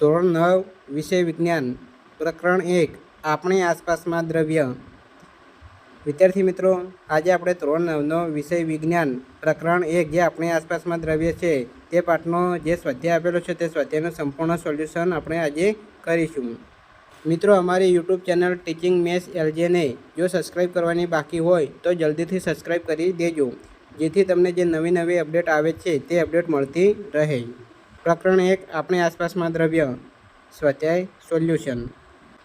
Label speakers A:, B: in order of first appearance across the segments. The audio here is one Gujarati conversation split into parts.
A: ધોરણ નવ, વિષય વિજ્ઞાન, પ્રકરણ એક, આપણી આસપાસમાં દ્રવ્ય. વિદ્યાર્થી મિત્રો, આજે આપણે ધોરણ નવનો વિષય વિજ્ઞાન, પ્રકરણ એક, જે આપણી આસપાસમાં દ્રવ્ય છે, તે પાઠનો જે સ્વાધ્યાય આપેલો છે, તે સ્વાધ્યાયનું સંપૂર્ણ સોલ્યુશન આપણે આજે કરીશું. મિત્રો, અમારી યુટ્યુબ ચેનલ ટીચિંગ મેથ્સ એલજેને, જો સબસ્ક્રાઈબ કરવાની બાકી હોય, તો જલ્દીથી સબસ્ક્રાઈબ કરી દેજો, જેથી તમને જે નવી નવી અપડેટ આવે છે, તે અપડેટ મળતી રહે. પ્રકરણ એક, આપણી આસપાસમાં દ્રવ્ય સ્વાધ્યાય સોલ્યુશન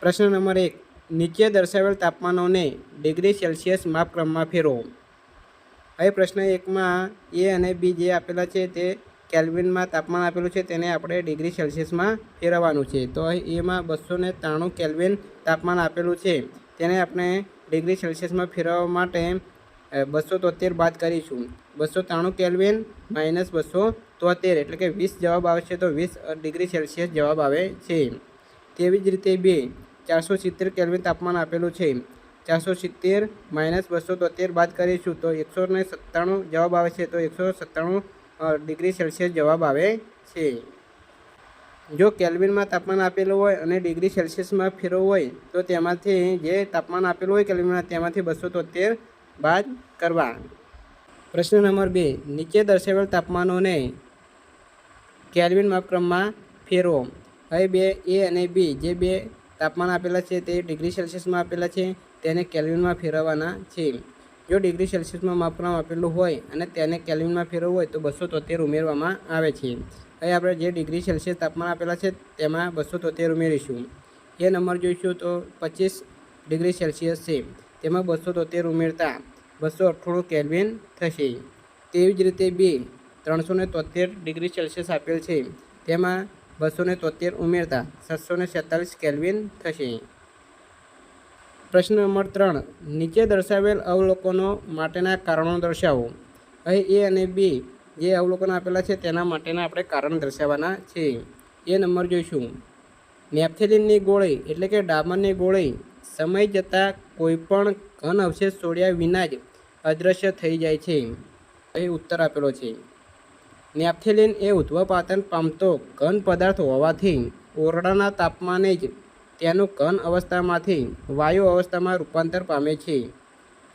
A: પ્રશ્ન નંબર એક, નીચે દર્શાવેલ તાપમાનોને ડિગ્રી સેલ્સિયસ માપક્રમમાં ફેરવો. હવે પ્રશ્ન એકમાં, એ અને બી જે આપેલા છે તે કેલ્વિનમાં તાપમાન આપેલું છે, તેને આપણે ડિગ્રી સેલ્સિયસમાં ફેરવવાનું છે. તો એમાં બસો ને ત્રાણું કેલ્વિન તાપમાન આપેલું છે, તેને આપણે ડિગ્રી સેલ્સિયસમાં ફેરવવા માટે બસો તોતેર બાદ કરીશું. બસો ત્રાણું કેલ્વિન માઇનસ બસો તોતેર એટલે કે વીસ જવાબ આવે છે તો વીસ ડિગ્રી સેલ્સિયસ જવાબ આવે છે. તેવી જ રીતે બે, ચારસો સિત્તેર કેલ્વિન તાપમાન આપેલું છે. ચારસો સિત્તેર માઇનસ બસો તોતેર બાદ કરીશું તો એકસો ને સત્તાણું જવાબ આવે છે તો એકસો સત્તાણું ડિગ્રી સેલ્સિયસ જવાબ આવે છે. જો કેલ્વિનમાં તાપમાન આપેલું હોય અને ડિગ્રી સેલ્સિયસમાં ફેરવવું હોય તો તેમાંથી જે તાપમાન આપેલું હોય કેલ્વિનમાં તેમાંથી બસો તોતેર બાદ કરવા. પ્રશ્ન નંબર બે, નીચે દર્શાવેલ તાપમાનોને કેલ્વિન માપક્રમમાં ફેરવો. હવે બે, એ અને બી, જે બે તાપમાન આપેલા છે તે ડિગ્રી સેલ્સિયસમાં આપેલા છે, તેને કેલ્વિનમાં ફેરવવાના છે. જો ડિગ્રી સેલ્સિયસમાં માપક્રમ આપેલું હોય અને તેને કેલ્વિનમાં ફેરવવું હોય તો બસો તોતેર ઉમેરવામાં આવે છે. હવે આપણે જે ડિગ્રી સેલ્સિયસ તાપમાન આપેલા છે તેમાં બસો તોતેર ઉમેરીશું. એ નંબર જોઈશું તો પચીસ ડિગ્રી સેલ્સિયસ છે. તેમાં બસો તોતેર ઉમેરતા બસો અઠ્ઠાણું કેલ્વિન થશે. તેવી જ રીતે બે ત્રણસો ને તોતેર ડિગ્રી સેલ્સિયસ આપેલ છે. તેમાં બસો ને તોતેર ઉમેરતા સાતસો ને છેતાલીસ કેલ્વિન થશે. પ્રશ્ન નંબર ત્રણ. નીચે દર્શાવેલ અવલોકનો માટેના કારણો દર્શાવો. અહીં એ અને બી જે અવલોકનો આપેલા છે તેના માટેના આપણે કારણ દર્શાવવાના છે. એ નંબર જોઈશું. નેપ્થેલિનની ગોળી, એટલે કે ડામરની ગોળી, સમય જતાં કોઈપણ ઘન અવશેષ છોડ્યા વિના જ અદૃશ્ય થઈ જાય છે. અહીં ઉત્તર આપેલો છે. નેપ્થેલિન એ ઉધ્વપાતન પામતો ઘન પદાર્થ હોવાથી ઓરડાના તાપમાને જ તેનું ઘન અવસ્થામાંથી વાયુ અવસ્થામાં રૂપાંતર પામે છે.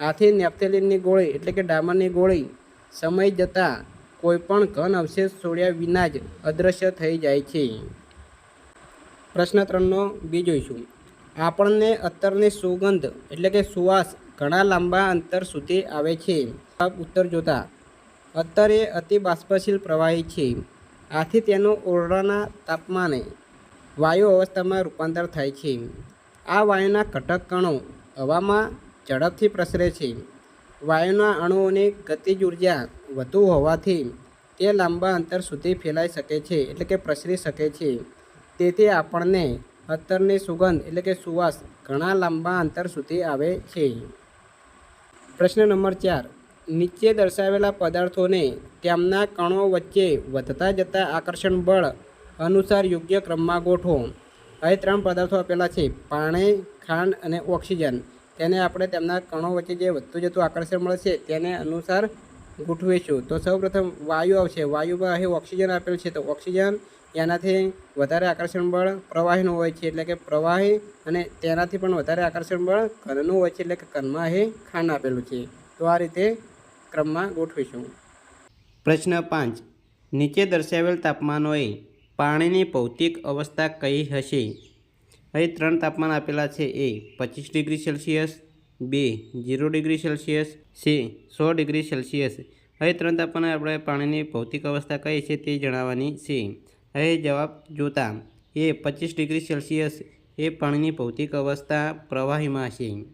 A: આથી નેપ્થેલિનની ગોળી એટલે કે ડામરની ગોળી સમય જતાં કોઈપણ ઘન અવશેષ છોડ્યા વિના જ અદૃશ્ય થઈ જાય છે. પ્રશ્ન ત્રણનો બી જોઈશું આપણને અત્તરની સુગંધ એટલે કે સુવાસ ઘણા લાંબા અંતર સુધી આવે છે. ઉત્તર જોતા અત્તર એ અતિ બાષ્પશીલ પ્રવાહી છે. આથી તેનું ઓરડાના તાપમાને વાયુ અવસ્થામાં રૂપાંતર થાય છે. આ વાયુના ઘટક કણો હવામાં ઝડપથી પ્રસરે છે. વાયુના અણુઓની ગતિજ ઊર્જા વધુ હોવાથી તે લાંબા અંતર સુધી ફેલાઈ શકે છે, એટલે કે પ્રસરી શકે છે. તેથી આપણને અત્તરની સુગંધ એટલે કે સુવાસ ઘણા લાંબા અંતર સુધી આવે છે. પ્રશ્ન નંબર ચાર. નીચે દર્શાવેલા પદાર્થોને તેમના કણો વચ્ચે વધતા જતા આકર્ષણ બળ અનુસાર યોગ્ય ક્રમમાં ગોઠવો. અહીં ત્રણ પદાર્થો આપેલા છે. પાણી, ખાંડ અને ઓક્સિજન. તેને આપણે તેમના કણો વચ્ચે જે વધતું જતું આકર્ષણ મળે છે તેને અનુસાર ગોઠવીશું. તો સૌપ્રથમ વાયુ આવશે. વાયુમાં અહીં ઓક્સિજન આપેલ છે. તો ઓક્સિજન એનાથી વધારે આકર્ષણ બળ પ્રવાહીનું હોય છે. એટલે કે પ્રવાહી અને તેનાથી પણ વધારે આકર્ષણ બળ ઘનનું હોય છે. એટલે કે ઘનમાં અહીં ખાંડ આપેલું છે. તો આ રીતે ક્રમમાં ગોઠવીશું. પ્રશ્ન પાંચ. નીચે દર્શાવેલ તાપમાનોએ પાણીની ભૌતિક અવસ્થા કઈ હશે? અહીં ત્રણ તાપમાન આપેલા છે. એ પચીસ ડિગ્રી સેલ્સિયસ, બે જીરો ડિગ્રી સેલ્સિયસ છે સો ડિગ્રી સેલ્સિયસ. હવે ત્રણ તાપમાન આપણે પાણીની ભૌતિક અવસ્થા કઈ છે તે જણાવવાની છે. અહીં જવાબ જોતા, એ પચીસ ડિગ્રી સેલ્સિયસ એ પાણીની ભૌતિક અવસ્થા પ્રવાહીમાં છે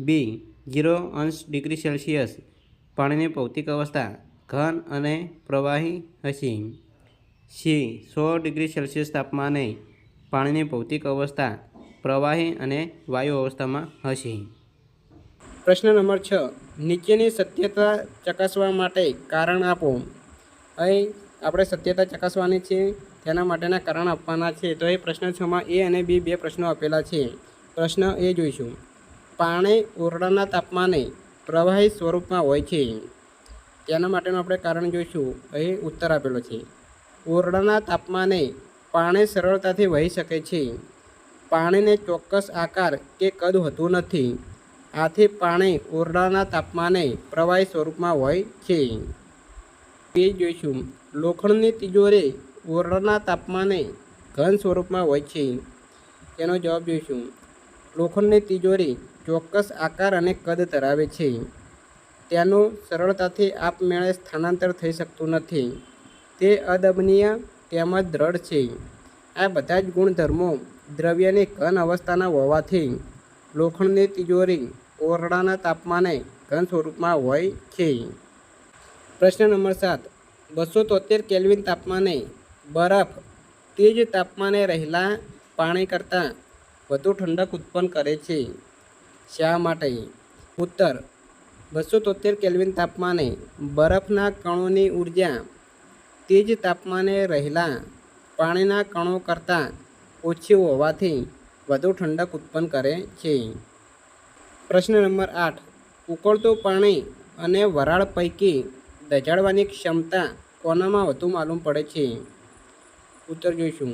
A: બી, જીરો અંશ ડિગ્રી સેલ્સિયસ પાણીની ભૌતિક અવસ્થા ઘન અને પ્રવાહી હશે. સી સો ડિગ્રી સેલ્સિયસ તાપમાને પાણીની ભૌતિક અવસ્થા પ્રવાહી અને વાયુ અવસ્થામાં હશે. પ્રશ્ન નંબર છ, નીચેની સત્યતા ચકાસવા માટે કારણ આપો. અહીં આપણે સત્યતા ચકાસવાની છે, તેના માટેના કારણ આપવાના છે. તો એ પ્રશ્ન છમાં એ અને બી બે પ્રશ્નો આપેલા છે. પ્રશ્ન એ જોઈશું. પાણી ઓરડાના તાપમાને પ્રવાહી સ્વરૂપમાં હોય છે. તેના માટેનું આપણે કારણ જોઈશું. અહીં ઉત્તર આપેલો છે. ઓરડાના તાપમાને પાણી સરળતાથી વહી શકે છે. પાણીને ચોક્કસ આકાર કે કદ હોતું નથી. આથી પાણી ઓરડાના તાપમાને પ્રવાહી સ્વરૂપમાં હોય છે. તે જોઈશું. લોખંડની તિજોરી ઓરડાના તાપમાને ઘન સ્વરૂપમાં હોય છે. તેનો જવાબ જોઈશું. લોખંડની તિજોરી ચોક્કસ આકાર અને કદ ધરાવે છે. તેનું સરળતાથી આપમેળે સ્થાનાંતર થઈ શકતું નથી. તે અદમનીય તેમજ દ્રઢ છે. આ બધા જ ગુણધર્મો દ્રવ્યની ઘન અવસ્થાના હોવાથી લોખંડની તિજોરી ઓરડાના તાપમાને ઘન સ્વરૂપમાં હોય છે. પ્રશ્ન નંબર સાત. બસો તોતેર કેલ્વિન તાપમાને બરફ તે જ તાપમાને રહેલા પાણી કરતાં વધુ ઠંડક ઉત્પન્ન કરે છે. શા માટે? ઉત્તર બસો તોતેર કેલ્વિન તાપમાને બરફના કણોની ઊર્જા, તે જ તાપમાને રહેલા પાણીના કણો કરતાં ઓછી હોવાથી વધુ ઠંડક ઉત્પન્ન કરે છે. પ્રશ્ન નંબર આઠ, ઉકળતું પાણી અને વરાળ પૈકી દજાડવાની ક્ષમતા કોનામાં વધુ માલુમ પડે છે? ઉત્તર જોઈશું.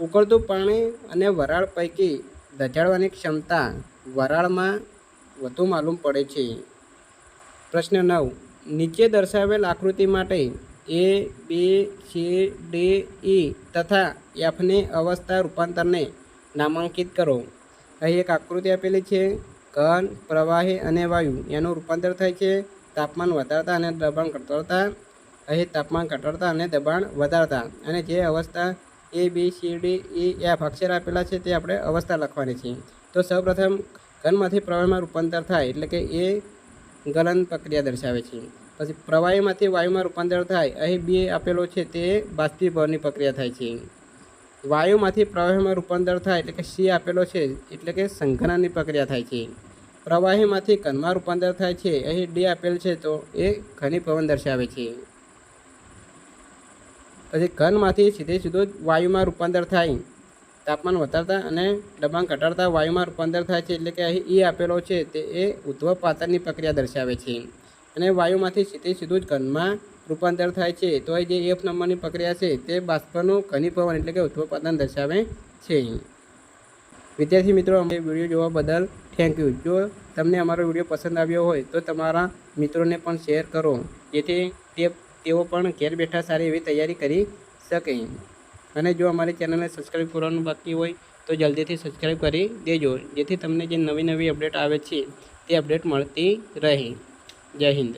A: ઉકળતું પાણી અને વરાળ પૈકી દજાડવાની ક્ષમતા વરાળમાં વધુ માલુમ પડે છે. પ્રશ્ન નવ. નીચે દર્શાવેલ આકૃતિ માટે એ, બી સી ડી ઈ તથા એફની અવસ્થા રૂપાંતરને નામાંકિત કરો. અહીં એક આકૃતિ આપેલી છે. ઘન, પ્રવાહી અને વાયુ એનું રૂપાંતર થાય છે. તાપમાન વધારતા અને દબાણ ઘટાડતા. અહીં તાપમાન ઘટાડતા અને દબાણ વધારતા. અને જે અવસ્થા A, B C D E F અક્ષર આપેલા છે તે આપણે અવસ્થા લખવાની છે. તો સૌપ્રથમ ઘનમાંથી પ્રવાહમાં રૂપાંતર થાય એટલે કે એ ગલન પ્રક્રિયા દર્શાવે છે. પછી પ્રવાહીમાંથી વાયુમાં રૂપાંતર થાય, અહીં બે આપેલો છે તે બાષ્પીભવનની પ્રક્રિયા થાય છે. વાયુમાંથી પ્રવાહીમાં રૂપાંતર થાય એટલે કે સી આપેલો છે એટલે કે સંઘનનની પ્રક્રિયા થાય છે. પ્રવાહીમાંથી ઘનમાં રૂપાંતર થાય છે, અહીં ડી આપેલ છે તો એ ઘનીભવન દર્શાવે છે. પછી ઘનમાંથી સીધે સીધું વાયુમાં રૂપાંતર થાય. તાપમાન વધારતા અને દબાણ ઘટાડતા વાયુમાં રૂપાંતર થાય છે એટલે કે અહીં ઈ આપેલો છે તે એ ઉદ્ધવપાતનની પ્રક્રિયા દર્શાવે છે. અને વાયુમાંથી સીધે સીધું જ ઘનમાં રૂપાંતર થાય છે. તો જે એફ નંબરની પ્રક્રિયા છે તે બાષ્પનું ઘનીભવન એટલે કે ઉદ્ધવપાતન દર્શાવે છે. વિદ્યાર્થી મિત્રો, અમને વીડિયો જોવા બદલ થેન્ક યુ જો તમને અમારો વીડિયો પસંદ આવ્યો હોય તો તમારા મિત્રોને પણ શેર કરો, જેથી તે તેઓ પણ ઘેર બેઠા સારી એવી તૈયારી કરી શકે. અને જો અમારી ચેનલને સબસ્ક્રાઈબ કરવાનું બાકી હોય, તો જલ્દીથી સબસ્ક્રાઈબ કરી દેજો. જેથી તમને જે નવી નવી અપડેટ આવે છે, તે અપડેટ મળતી રહે. જય હિન્દ.